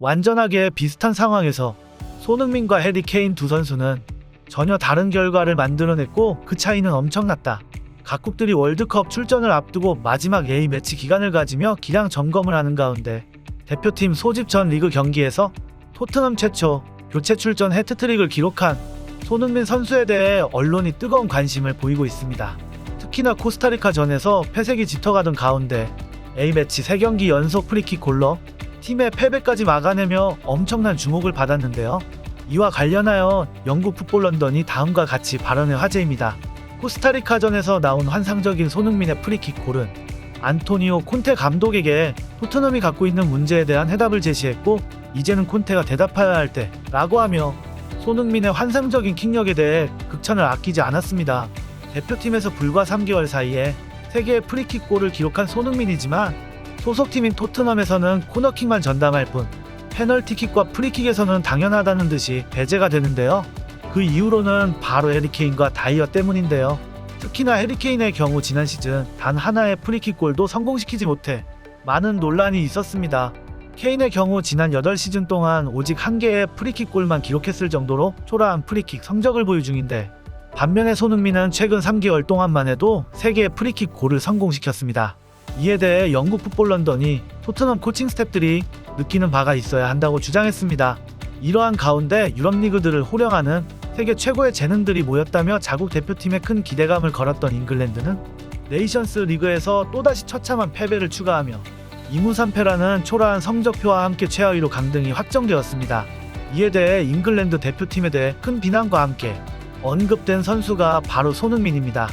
완전하게 비슷한 상황에서 손흥민과 해리 케인 두 선수는 전혀 다른 결과를 만들어냈고 그 차이는 엄청났다. 각국들이 월드컵 출전을 앞두고 마지막 A 매치 기간을 가지며 기량 점검을 하는 가운데 대표팀 소집 전 리그 경기에서 토트넘 최초 교체 출전 해트트릭을 기록한 손흥민 선수에 대해 언론이 뜨거운 관심을 보이고 있습니다. 특히나 코스타리카 전에서 패색이 짙어가던 가운데 A매치 3경기 연속 프리킥 골러 팀의 패배까지 막아내며 엄청난 주목을 받았는데요. 이와 관련하여 영국 풋볼 런던이 다음과 같이 발언의 화제입니다. 코스타리카전에서 나온 환상적인 손흥민의 프리킥 골은 안토니오 콘테 감독에게 토트넘이 갖고 있는 문제에 대한 해답을 제시했고 이제는 콘테가 대답해야 할 때라고 하며 손흥민의 환상적인 킥력에 대해 극찬을 아끼지 않았습니다. 대표팀에서 불과 3개월 사이에 3개의 프리킥 골을 기록한 손흥민이지만 소속팀인 토트넘에서는 코너킥만 전담할 뿐 페널티킥과 프리킥에서는 당연하다는 듯이 배제가 되는데요. 그 이유로는 바로 해리케인과 다이어 때문인데요. 특히나 해리케인의 경우 지난 시즌 단 하나의 프리킥 골도 성공시키지 못해 많은 논란이 있었습니다. 케인의 경우 지난 8시즌 동안 오직 한 개의 프리킥 골만 기록했을 정도로 초라한 프리킥 성적을 보유 중인데 반면에 손흥민은 최근 3개월 동안만 해도 3개의 프리킥 골을 성공시켰습니다. 이에 대해 영국 풋볼 런던이 토트넘 코칭 스태프들이 느끼는 바가 있어야 한다고 주장했습니다. 이러한 가운데 유럽 리그들을 호령하는 세계 최고의 재능들이 모였다며 자국 대표팀에 큰 기대감을 걸었던 잉글랜드는 네이션스 리그에서 또다시 처참한 패배를 추가하며 2무 3패라는 초라한 성적표와 함께 최하위로 강등이 확정되었습니다. 이에 대해 잉글랜드 대표팀에 대해 큰 비난과 함께 언급된 선수가 바로 손흥민입니다.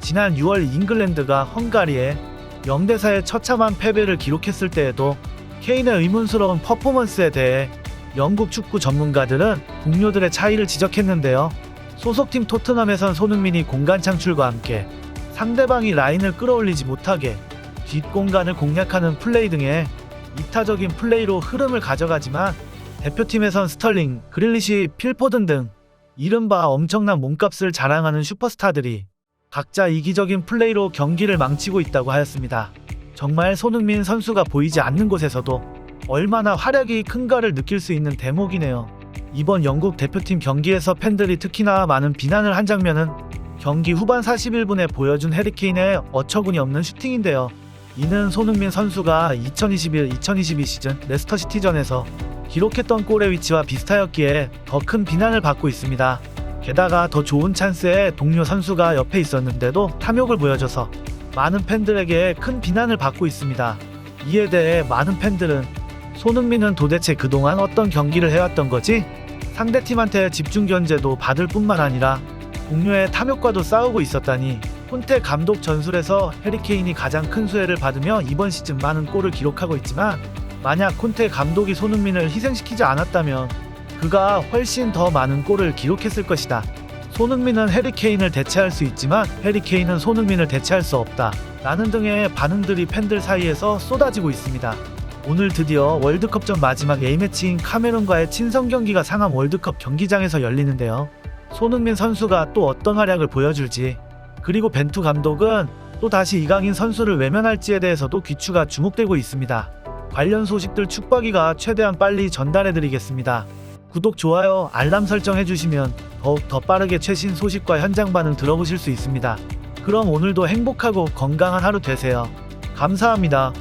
지난 6월 잉글랜드가 헝가리에 0대4의 처참한 패배를 기록했을 때에도 케인의 의문스러운 퍼포먼스에 대해 영국 축구 전문가들은 동료들의 차이를 지적했는데요. 소속팀 토트넘에선 손흥민이 공간 창출과 함께 상대방이 라인을 끌어올리지 못하게 뒷공간을 공략하는 플레이 등의 이타적인 플레이로 흐름을 가져가지만 대표팀에선 스털링, 그릴리시, 필포든 등 이른바 엄청난 몸값을 자랑하는 슈퍼스타들이 각자 이기적인 플레이로 경기를 망치고 있다고 하였습니다. 정말 손흥민 선수가 보이지 않는 곳에서도 얼마나 활약이 큰가를 느낄 수 있는 대목이네요. 이번 영국 대표팀 경기에서 팬들이 특히나 많은 비난을 한 장면은 경기 후반 41분에 보여준 해리케인의 어처구니 없는 슈팅인데요. 이는 손흥민 선수가 2021-2022 시즌 레스터 시티전에서 기록했던 골의 위치와 비슷하였기에 더 큰 비난을 받고 있습니다. 게다가 더 좋은 찬스에 동료 선수가 옆에 있었는데도 탐욕을 보여줘서 많은 팬들에게 큰 비난을 받고 있습니다. 이에 대해 많은 팬들은 손흥민은 도대체 그동안 어떤 경기를 해왔던 거지? 상대팀한테 집중 견제도 받을 뿐만 아니라 동료의 탐욕과도 싸우고 있었다니 콘테 감독 전술에서 해리케인이 가장 큰 수혜를 받으며 이번 시즌 많은 골을 기록하고 있지만 만약 콘테 감독이 손흥민을 희생시키지 않았다면 그가 훨씬 더 많은 골을 기록했을 것이다. 손흥민은 해리케인을 대체할 수 있지만 해리케인은 손흥민을 대체할 수 없다. 라는 등의 반응들이 팬들 사이에서 쏟아지고 있습니다. 오늘 드디어 월드컵 전 마지막 A매치인 카메룬과의 친선 경기가 상암 월드컵 경기장에서 열리는데요. 손흥민 선수가 또 어떤 활약을 보여줄지 그리고 벤투 감독은 또 다시 이강인 선수를 외면할지에 대해서도 귀추가 주목되고 있습니다. 관련 소식들 축박이가 최대한 빨리 전달해드리겠습니다. 구독, 좋아요, 알람 설정 해주시면 더욱 더 빠르게 최신 소식과 현장 반응 들어보실 수 있습니다. 그럼 오늘도 행복하고 건강한 하루 되세요. 감사합니다.